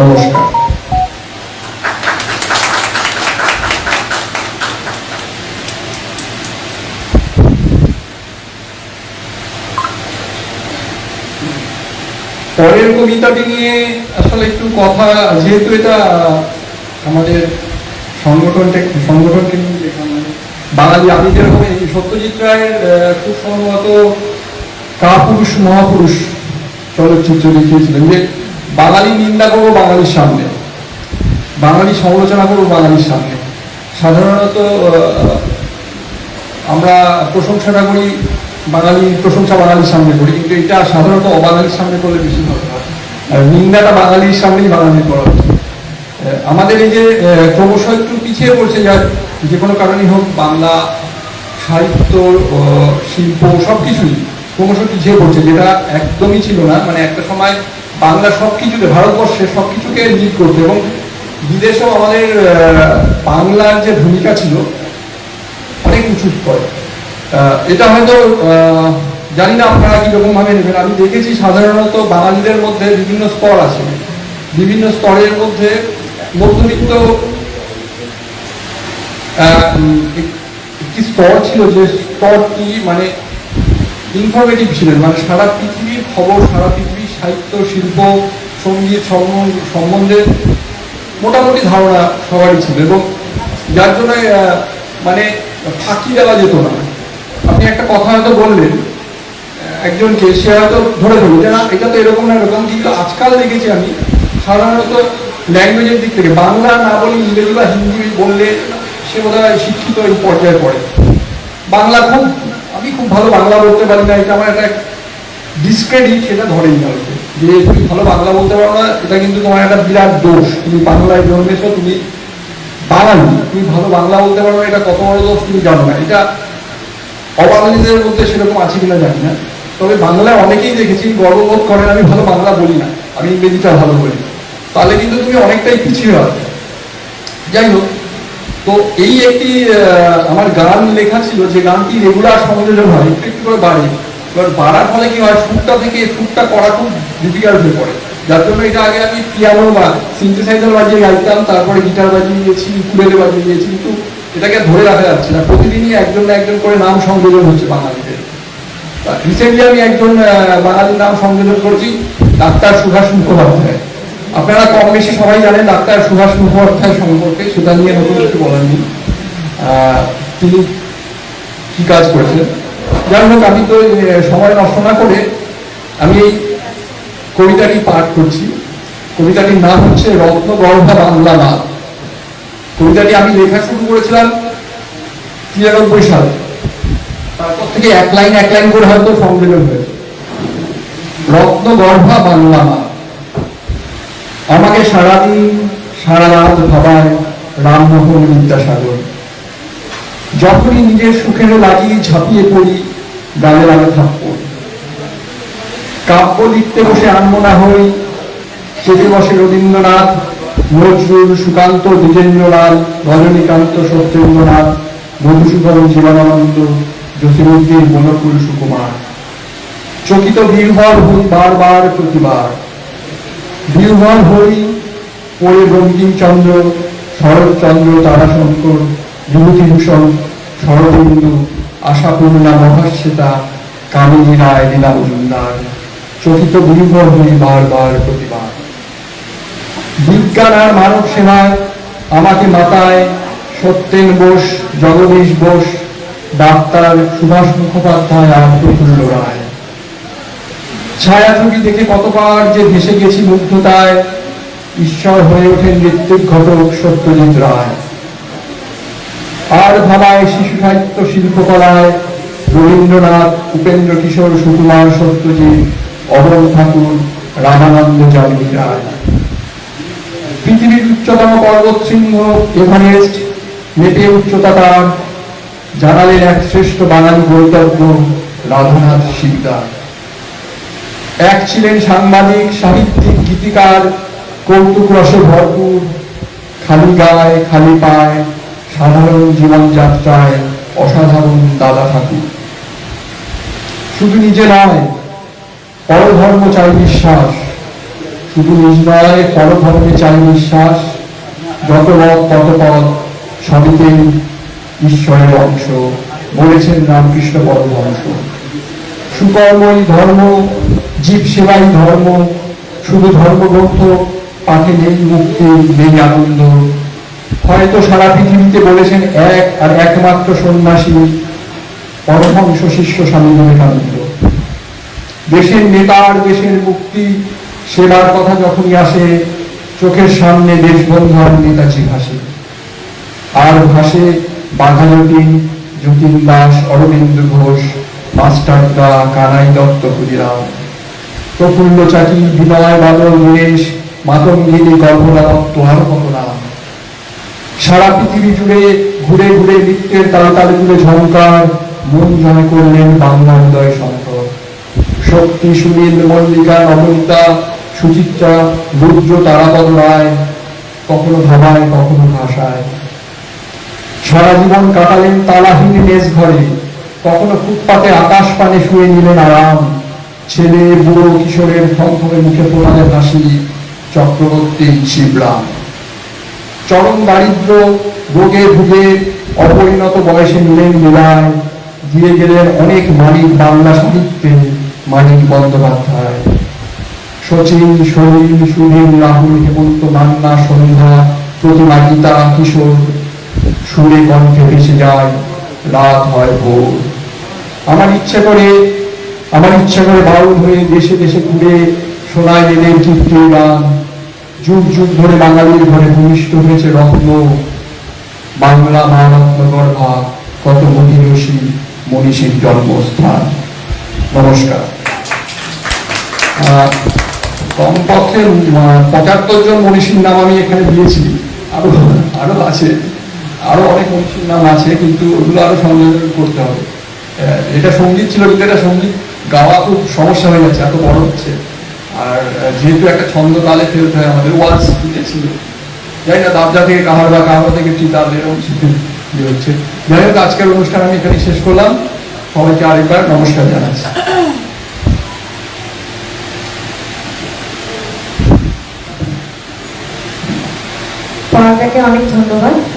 নমস্কার। পরের কবিতাটি নিয়ে আসলে একটু কথা, যেহেতু এটা আমাদের সংগঠনটা সংগঠনকে নিয়ে বাঙালি আমি যেরকম সত্যজিৎ রায়ের খুব সম্ভবত কাপুরুষ, মহাপুরুষ চলচ্চিত্র দেখিয়েছিলেন যে বাঙালি নিন্দা করব বাঙালির সামনে। বাঙালি সমালোচনা করব বাঙালির সামনে। সাধারণত আমরা প্রশংসাটা করি বাঙালি, প্রশংসা বাঙালির সামনে করি, কিন্তু এটা সাধারণত অবাঙালির সামনে করলে বেশি ভালো হয়। আর নিন্দাটা বাঙালির সামনেই বাঙালির করা উচিত। আমাদের এই যে ক্রমশ একটু পিছিয়ে পড়ছে, যার যে কোনো কারণেই হোক, বাংলা সাহিত্য শিল্প সব কিছুই ক্রমশ পিছিয়ে পড়ছে, যেটা একদমই ছিল না। মানে একটা সময় বাংলা সব কিছুতে ভারতবর্ষে সব কিছুকে লিড করতো এবং বিদেশেও আমাদের বাংলার যে ভূমিকা ছিল, অনেক উঁচু করে এটা হয়তো জানি না আপনারা কীরকম ভাবে নেবেন। আমি দেখেছি সাধারণত বাঙালিদের মধ্যে বিভিন্ন স্তর আছে। বিভিন্ন স্তরের মধ্যে মধ্যবিত্ত একটি স্তর ছিল যে স্তরটি মানে ইনফরমেটিভ ছিলেন। মানে সারা পৃথিবীর খবর, সারা পৃথিবীর সাহিত্য, শিল্প, সংগীত সম্বন্ধে মোটামুটি ধারণা সবারই ছিল এবং যার জন্য মানে ফাঁকি দেওয়া যেত না। আপনি একটা কথা হয়তো বললেন একজনকে, সে হয়তো ধরে দেবো যে না, এটা তো এরকম না, এরকম কিন্তু আজকাল দেখেছি আমি, সাধারণত ল্যাঙ্গুয়েজের দিক থেকে, বাংলা না বলে ইংরেজি বা হিন্দি বললে সে বোধ হয় শিক্ষিত এই পর্যায়ে পড়ে। বাংলা খুব, আমি খুব ভালো বাংলা বলতে পারি না, এটা আমার একটা ডিসক্রেডিট সেটা ধরেই না যে তুমি ভালো বাংলা বলতে পারো না এটা কিন্তু তোমার একটা বিরাট দোষ। তুমি বাংলায় জন্মেছো তুমি বাঙালি। তুমি ভালো বাংলা বলতে পারো না, এটা কত বড় দোষ তুমি জানো না। এটা অবাঙালিদের মধ্যে সেরকম আছে কিনা জানি না। তবে বাংলায় অনেকেই দেখেছি, গর্ববোধ করেন, আমি ভালো বাংলা বলি না। আমি ইংরেজিটা ভালো বলি। তাহলে কিন্তু তুমি অনেকটাই পিছিয়ে হবে। যাই হোক, তো এই একটি আমার গান লেখা ছিল, যে গানটি রেগুলার সংযোজন হয়, একটু একটু করে বাড়ে। এবার বাড়ার ফলে কি হয়? সুরটা থেকে সুরটা করা খুব ডিফিকাল্ট হয়ে পড়ে। যার জন্য এটা আগে আমি পিয়ানো বা সিনথেসাইজার বাজিয়ে গাইতাম তারপরে গিটার বাজিয়ে গিয়েছি উকুলেলে বাজিয়ে গিয়েছি কিন্তু এটাকে ধরে রাখা যাচ্ছে না। প্রতিদিনই একজন না একজন করে নাম সংযোজন হচ্ছে বাঙালিদের। রিসেন্টলি আমি একজন বাঙালির নাম সংযোজন করেছি ডাক্তার সুভাষ মুখোপাধ্যায়। আপনারা কম বেশি সবাই জানেন ডাক্তার সুভাষ মুখোপাধ্যায় সম্পর্কে সেটা নিয়ে নতুন কিছু আহ, তিনি কি কাজ করেছেন? যাই হোক, আমি তো সময় নষ্ট না করে আমি এই কবিতাটি পাঠ করছি। কবিতাটির নাম হচ্ছে রত্নগর্ভা বাংলা মা কবিতাটি আমি লেখা শুরু করেছিলাম তিরানব্বই সালে। তারপর থেকে এক লাইন এক লাইন করে হয়তো সংযোজন হয়েছে। রত্নগর্ভা বাংলা মা আমাকে সারাদিন সারা রাত ভাবায় রামমোহন বিদ্যাসাগর। যখনই নিজের সুখের লাগি ঝাঁপিয়ে পড়ি গালে লাগে থাপ্পড়। কাব্য লিখতে বসে আনমনা হই চেপে বসে রবীন্দ্রনাথ নজরুল সুকান্ত, দ্বিজেন্দ্রলাল, রজনীকান্ত, সত্যেন্দ্রনাথ, মধুসূদন জীবনানন্দ জসিমুদ্দিন বনকুল সুকুমার। চকিত বীরভর হই বারবার প্রতিবার। বীরভর হই পড়ে বঙ্কিমচন্দ্র, শরৎচন্দ্র, তারাশঙ্কর, বিভূতিভূষণ শরদিন্দু আশাপূর্ণা মহাশ্বেতা, কামিনী রায়, লীলা মজুমদার, চকিত বীরভর হই বারবার প্রতিবার বিজ্ঞান আর মানব সেবায় আমাকে মাতায় সত্যেন বোস, জগদীশ বোস, ডাক্তার সুভাষ মুখোপাধ্যায় আর প্রফুল্ল রায়। ছায়াছবি দেখে কতবার যে ভেসে গেছি মুগ্ধতায়, ঈশ্বর হয়ে ওঠেন ঋত্বিক ঘটক সত্যজিৎ রায়। আর ভাবায় শিশু সাহিত্য শিল্পকলায় রবীন্দ্রনাথ, উপেন্দ্র কিশোর, সুকুমার, সত্যজিৎ অমর ঠাকুর রামানন্দ জামিনী রায়। পৃথিবীর উচ্চতম পর্বত সিংহ এভারেস্ট মেপে উচ্চতা তার, জানালেন এক শ্রেষ্ঠ বাঙালি বৈতজ্ঞ রাধানাথ শিকদার। এক ছিলেন সাংবাদিক, সাহিত্যিক, গীতিকার কৌতুক রসে ভরপুর, খালি গায়, খালি পায় সাধারণ জীবনযাত্রায় অসাধারণ দাদা ঠাকুর শুধু নিজে নয়, পরধর্ম চাই বিশ্বাস শুধু নিজ নয়, পরধর্মে চাই বিশ্বাস যত রথ তত পথ সবিতেই ঈশ্বরের অংশ। বলেছেন রামকৃষ্ণ পরমহংস। সুকর্মই ধর্ম, জীব সেবাই ধর্ম। শুধু ধর্মগ্রন্থ পাঠে নেই মুক্তি নেই আনন্দ। হয়তো সারা পৃথিবীতে বলেছেন এক আর একমাত্র সন্ন্যাসী পরমহংস শিষ্য স্বামী বিবেকানন্দ। দেশের নেতার দেশের মুক্তি, সেবার কথা যখনই আসে, চোখের সামনে দেশবন্ধন নেতাজি ভাসে। আর ভাসে বাঘাযতীন যতীন দাস অরবিন্দ ঘোষ মাস্টারদা কানাই দত্ত ক্ষুদিরাম। প্রফুল্ল চাকি বিনয় বাদল দীনেশ মাতঙ্গিনী কল্পনা দত্ত আর কত সারা পৃথিবী জুড়ে ঘুরে ঘুরে নৃত্যের তালে তালে ঝঙ্কার মন জয় করলেন বাংলা হৃদয় শঙ্কর। শক্তি সুনীল মল্লিকা নবনীতা সুচিত্রা রুদ্র তারাপদ রায় কখনো ভাবায় কখনো ভাষায় সারা জীবন কাটালেন তালাহীন মেজ ঘরে, কখনো ফুটপাতে আকাশ পানে শুয়ে নিলেন আরাম। ছেলে, বুড়ো, কিশোরের থমথমে মুখে পোড়ালে হাসি চক্রবর্তী শিবরাম। চরম দারিদ্র রোগে ভুগে অপরিণত বয়সে নিলেন লীলায় দিয়ে গেলেন অনেক মালিক বাংলা সাহিত্যে মানিক বন্দ্যোপাধ্যায়। শচীন সলিল সুনীল রাহুল, হেমন্ত, মান্না, সন্ধ্যা, প্রতিমা, গীতা, কিশোর, সুরে কণ্ঠে ভেসে যায়, রাত হয় ভোর। আমার ইচ্ছে করে, আমার ইচ্ছা করে বাউল হয়ে দেশে দেশে ঘুরে শোনায় এলেন কীর্তির গান। যুগ যুগ ধরে বাঙালির ঘরে ভূমিষ্ঠ হয়েছে রত্ন বাংলা মানত্ন গর্ভা কত মহিষী মনীষীর জন্মস্থান। নমস্কার। কমপক্ষে পঁচাত্তর জন মনীষীর নাম আমি এখানে দিয়েছি। আরও আরও আছে। আরও অনেক মনীষীর নাম আছে, কিন্তু ওগুলো আরও সংযোজন করতে হবে। এটা সংগীত ছিল, কিন্তু এটা সংগীত গাওয়া খুব সমস্যা হয়ে যাচ্ছে এত বড় হচ্ছে। আর যেহেতু একটা ছন্দ তালে ফেলতে হয় আমাদের ওয়ালস ছিল। যাই না, দাবজা থেকে কাহার বা কাহার থেকে চিতাল এরকম হচ্ছে। যাই হোক, আজকের অনুষ্ঠান আমি এখানে শেষ করলাম। সবাইকে আরেকবার নমস্কার জানাচ্ছি। পড়াটাকে অনেক ধন্যবাদ।